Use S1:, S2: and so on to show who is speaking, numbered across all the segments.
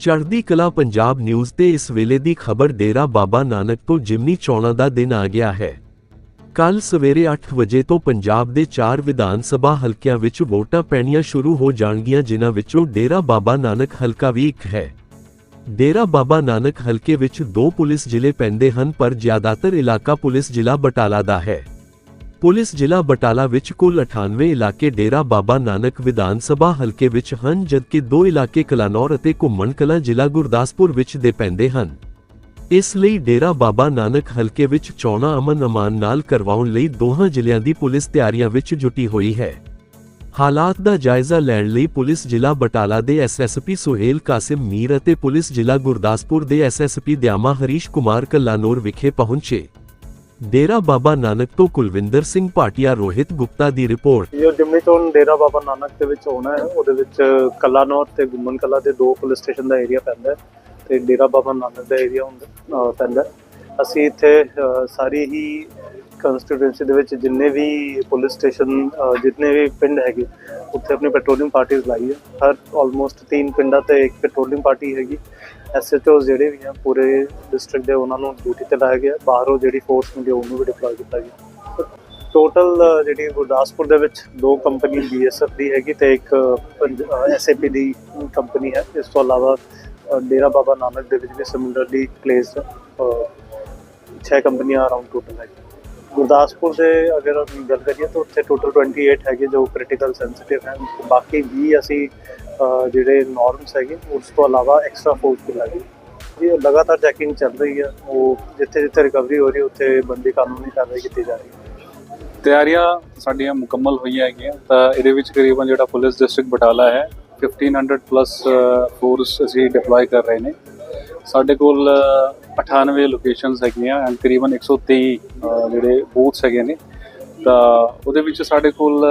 S1: ਚੜ੍ਹਦੀ ਕਲਾ ਪੰਜਾਬ ਨਿਊਜ਼ ਤੇ ਇਸ ਵੇਲੇ ਦੀ ਖਬਰ ਡੇਰਾ ਬਾਬਾ ਨਾਨਕ ਤੋਂ ਜਿਮਨੀ ਚੋਣਾਂ ਦਾ ਦਿਨ ਆ ਗਿਆ ਹੈ। ਕੱਲ ਸਵੇਰੇ 8 ਵਜੇ ਤੋਂ ਪੰਜਾਬ ਦੇ 4 ਵਿਧਾਨ ਸਭਾ ਹਲਕਿਆਂ ਵਿੱਚ ਵੋਟਾਂ ਪੈਣੀਆਂ ਸ਼ੁਰੂ ਹੋ ਜਾਣਗੀਆਂ, ਜਿਨ੍ਹਾਂ ਵਿੱਚੋਂ ਡੇਰਾ ਬਾਬਾ ਨਾਨਕ ਹਲਕਾ ਵੀ ਇੱਕ ਹੈ। ਡੇਰਾ ਬਾਬਾ ਨਾਨਕ ਹਲਕੇ ਵਿੱਚ ਦੋ ਪੁਲਿਸ ਜ਼ਿਲ੍ਹੇ ਪੈਂਦੇ ਹਨ, ਪਰ ਜ਼ਿਆਦਾਤਰ ਇਲਾਕਾ ਪੁਲਿਸ ਜ਼ਿਲ੍ਹਾ ਬਟਾਲਾ ਦਾ ਹੈ। ਪੁਲਿਸ ਜ਼ਿਲ੍ਹਾ ਬਟਾਲਾ ਵਿੱਚ ਕੁੱਲ 98 ਇਲਾਕੇ ਡੇਰਾ ਬਾਬਾ ਨਾਨਕ ਵਿਧਾਨ ਸਭਾ ਹਲਕੇ ਵਿੱਚ ਹਨ, ਜਦਕਿ ਦੋ ਇਲਾਕੇ ਕਲਾਨੌਰ ਅਤੇ ਘੁੰਮਣ ਕਲਾਂ ਜ਼ਿਲ੍ਹਾ ਗੁਰਦਾਸਪੁਰ ਵਿੱਚ ਦੇ ਪੈਂਦੇ ਹਨ। ਇਸ ਲਈ ਡੇਰਾ ਬਾਬਾ ਨਾਨਕ ਹਲਕੇ ਵਿੱਚ ਚੋਣਾਂ ਅਮਨ ਅਮਾਨ ਨਾਲ ਕਰਵਾਉਣ ਲਈ ਦੋਹਾਂ ਜ਼ਿਲ੍ਹਿਆਂ ਦੀ ਪੁਲਿਸ ਤਿਆਰੀਆਂ ਵਿੱਚ ਜੁਟੀ ਹੋਈ ਹੈ। ਹਾਲਾਤ ਦਾ ਜਾਇਜ਼ਾ ਲੈਣ ਲਈ ਪੁਲਿਸ ਜ਼ਿਲ੍ਹਾ ਬਟਾਲਾ ਦੇ ਐਸਐਸਪੀ ਸੁਹੇਲ ਕਾਸਿਮ ਮੀਰ ਅਤੇ ਪੁਲਿਸ ਜ਼ਿਲ੍ਹਾ ਗੁਰਦਾਸਪੁਰ ਦੇ ਐਸਐਸਪੀ ਦਿਆਮਾ ਹਰੀਸ਼ ਕੁਮਾਰ ਕਲਾਨੌਰ ਵਿਖੇ ਪਹੁੰਚੇ। ਡੇਰਾ ਬਾਬਾ ਨਾਨਕ ਤੋਂ ਕੁਲਵਿੰਦਰ ਸਿੰਘ ਭਾਟੀਆ ਰੋਹਿਤ ਗੁਪਤਾ ਦੀ ਰਿਪੋਰਟ।
S2: ਜੋ ਜਿਮਨੀ ਚੋਣ ਡੇਰਾ ਬਾਬਾ ਨਾਨਕ ਦੇ ਵਿੱਚ ਹੋਣਾ ਹੈ। ਉਹਦੇ ਵਿੱਚ ਕਲਾਨੌਰ ਤੇ ਗੁੰਮਨ ਕਲਾ ਦੇ ਦੋ ਪੁਲਿਸ ਸਟੇਸ਼ਨ ਦਾ ਏਰੀਆ ਪੈਂਦਾ ਹੈ ਤੇ ਡੇਰਾ ਬਾਬਾ ਨਾਨਕ ਦਾ ਏਰੀਆ ਹੁੰਦਾ ਪੈਂਦਾ ਅਸੀਂ ਇੱਥੇ ਸਾਰੀ ਹੀ ਕੰਸਟੀਟੂਐਂਸੀ ਦੇ ਵਿੱਚ ਜਿੰਨੇ ਵੀ ਪੁਲਿਸ ਸਟੇਸ਼ਨ ਜਿੰਨੇ ਵੀ ਪਿੰਡ ਹੈਗੇ, ਉੱਥੇ ਆਪਣੀ ਪੈਟਰੋਲਿੰਗ ਪਾਰਟੀਆਂ ਲਾਈ ਹੈ ਹਰ ਆਲਮੋਸਟ ਤਿੰਨ ਪਿੰਡਾਂ ਤੇ ਇੱਕ ਪੈਟਰੋਲਿੰਗ ਪਾਰਟੀ ਹੈਗੀ। ਐਸਐਚਓ ਜਿਹੜੇ ਵੀ ਆ, ਪੂਰੇ ਡਿਸਟ੍ਰਿਕਟ ਦੇ ਉਹਨਾਂ ਨੂੰ ਡਿਊਟੀ ਤੇ ਲਾਇਆ ਗਿਆ। ਬਾਹਰੋਂ ਜਿਹੜੀ ਫੋਰਸ ਹੁੰਦੀ ਆ, ਉਹਨੂੰ ਵੀ ਡਿਪਲੋਏ ਕੀਤਾ ਗਿਆ। ਟੋਟਲ ਜਿਹੜੀ ਗੁਰਦਾਸਪੁਰ ਦੇ ਵਿੱਚ ਦੋ ਕੰਪਨੀ ਬੀਐਸਐਫ ਦੀ ਹੈਗੀ ਤੇ ਇੱਕ ਐਸਏਪੀ ਦੀ ਕੰਪਨੀ ਹੈ। ਇਸ ਤੋਂ ਇਲਾਵਾ ਡੇਰਾ ਬਾਬਾ ਨਾਨਕ ਦੇ ਵਿੱਚ ਵੀ ਸਿਮਿਲਰਲੀ ਪਲੇਸਡ ਛੇ ਕੰਪਨੀਆਂ ਅਰਾਊਂਡ ਟੋਟਲ ਹੈ ਗੁਰਦਾਸਪੁਰ ਦੇ ਅਗਰ ਗੱਲ ਕਰੀਏ ਤਾਂ ਉੱਥੇ ਟੋਟਲ 28 ਹੈਗੇ ਜੋ ਕ੍ਰਿਟੀਕਲ ਸੈਂਸਿਟਿਵ ਹਨ ਬਾਕੀ ਵੀ ਅਸੀਂ ਜਿਹੜੇ ਨਾਰਮਸ ਹੈਗੇ, ਉਸ ਤੋਂ ਇਲਾਵਾ ਐਕਸਟਰਾ ਫੋਰਸ ਵੀ ਲੱਗੀ ਜੀ ਉਹ ਲਗਾਤਾਰ ਚੈਕਿੰਗ ਚੱਲ ਰਹੀ ਹੈ ਉਹ ਜਿੱਥੇ ਜਿੱਥੇ ਰਿਕਵਰੀ ਹੋ ਰਹੀ, ਉੱਥੇ ਬੰਦੀ ਕਾਨੂੰਨੀ ਕਾਰਵਾਈ ਕੀਤੀ ਜਾ ਰਹੀ ਹੈ।
S3: ਤਿਆਰੀਆਂ ਸਾਡੀਆਂ ਮੁਕੰਮਲ ਹੋਈਆਂ ਹੈਗੀਆਂ। ਤਾਂ ਇਹਦੇ ਵਿੱਚ ਕਰੀਬਨ ਜਿਹੜਾ ਪੁਲਿਸ ਡਿਸਟ੍ਰਿਕਟ ਬਟਾਲਾ ਹੈ 1500 ਪਲੱਸ ਫੋਰਸ ਅਸੀਂ ਡਿਪਲੋਏ ਕਰ ਰਹੇ ਨੇ। ਸਾਡੇ ਕੋਲ 98 ਲੋਕੇਸ਼ਨਸ ਹੈਗੀਆਂ ਐਂਡ ਕਰੀਬਨ 123 ਅ, ਜਿਹੜੇ ਬੂਥਸ ਹੈਗੇ ਨੇ। ਤਾਂ ਉਹਦੇ ਵਿੱਚ ਸਾਡੇ ਕੋਲ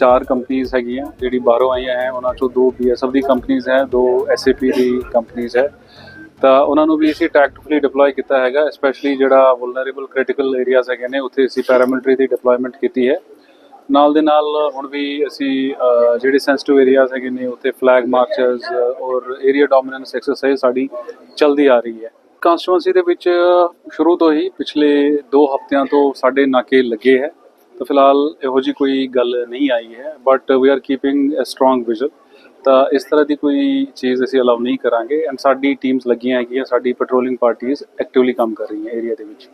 S3: ਚਾਰ ਕੰਪਨੀਆਂ ਹੈਗੀਆਂ ਜਿਹੜੀ ਬਾਹਰੋਂ ਆਈਆਂ ਹੈ ਉਹਨਾਂ ਚੋਂ ਦੋ ਬੀਐਸਐਫ ਦੀ ਕੰਪਨੀਆਂ ਹੈ ਦੋ ਐਸਏਪੀ ਦੀ ਕੰਪਨੀਆਂ ਹੈ। ਤਾਂ ਉਹਨਾਂ ਨੂੰ ਵੀ ਅਸੀਂ ਟੈਕਟਿਕਲੀ ਡਿਪਲੋਏ ਕੀਤਾ ਹੈਗਾ ਸਪੈਸ਼ਲੀ ਜਿਹੜਾ ਵਲਨਰੇਬਲ ਕ੍ਰਿਟੀਕਲ ਏਰੀਆਜ਼ ਹੈਗੇ ਨੇ ਉੱਥੇ ਅਸੀਂ ਪੈਰਾਮਿਲਟਰੀ ਦੀ ਡਿਪਲੋਇਮੈਂਟ ਕੀਤੀ ਹੈ। ਨਾਲ ਦੇ ਨਾਲ ਹੁਣ ਵੀ ਅਸੀਂ ਜਿਹੜੇ ਸੈਂਸਿਟਿਵ ਏਰੀਆਜ਼ ਹੈਗੇ ਨੇ ਉੱਥੇ ਫਲੈਗ ਮਾਰਚਸ ਔਰ ਏਰੀਆ ਡੋਮੀਨੈਂਸ ਐਕਸਰਸਾਈਜ਼ ਸਾਡੀ ਚੱਲਦੀ ਆ ਰਹੀ ਹੈ। ਕਨਸਟੀਟੂਐਂਸੀ ਦੇ ਵਿੱਚ ਸ਼ੁਰੂ ਤੋਂ ਹੀ ਪਿਛਲੇ 2 ਹਫ਼ਤਿਆਂ ਤੋਂ ਸਾਡੇ ਨਾਕੇ ਲੱਗੇ ਹੈ। ਤਾਂ ਫਿਲਹਾਲ ਇਹੋ ਜੀ ਕੋਈ ਗੱਲ ਨਹੀਂ ਆਈ ਹੈ but we are keeping a strong vision ਤਾਂ ਇਸ ਤਰ੍ਹਾਂ ਦੀ ਕੋਈ ਚੀਜ਼ ਅਸੀਂ ਅਲਾਉ ਨਹੀਂ ਕਰਾਂਗੇ। ਐਂਡ ਸਾਡੀ ਟੀਮਸ ਲੱਗੀਆਂ ਹੈਗੀਆਂ, ਸਾਡੀ ਪੈਟਰੋਲਿੰਗ ਪਾਰਟੀਆਂ ਐਕਟਿਵਲੀ ਕੰਮ ਕਰ ਰਹੀਆਂ ਏਰੀਆ ਦੇ ਵਿੱਚ।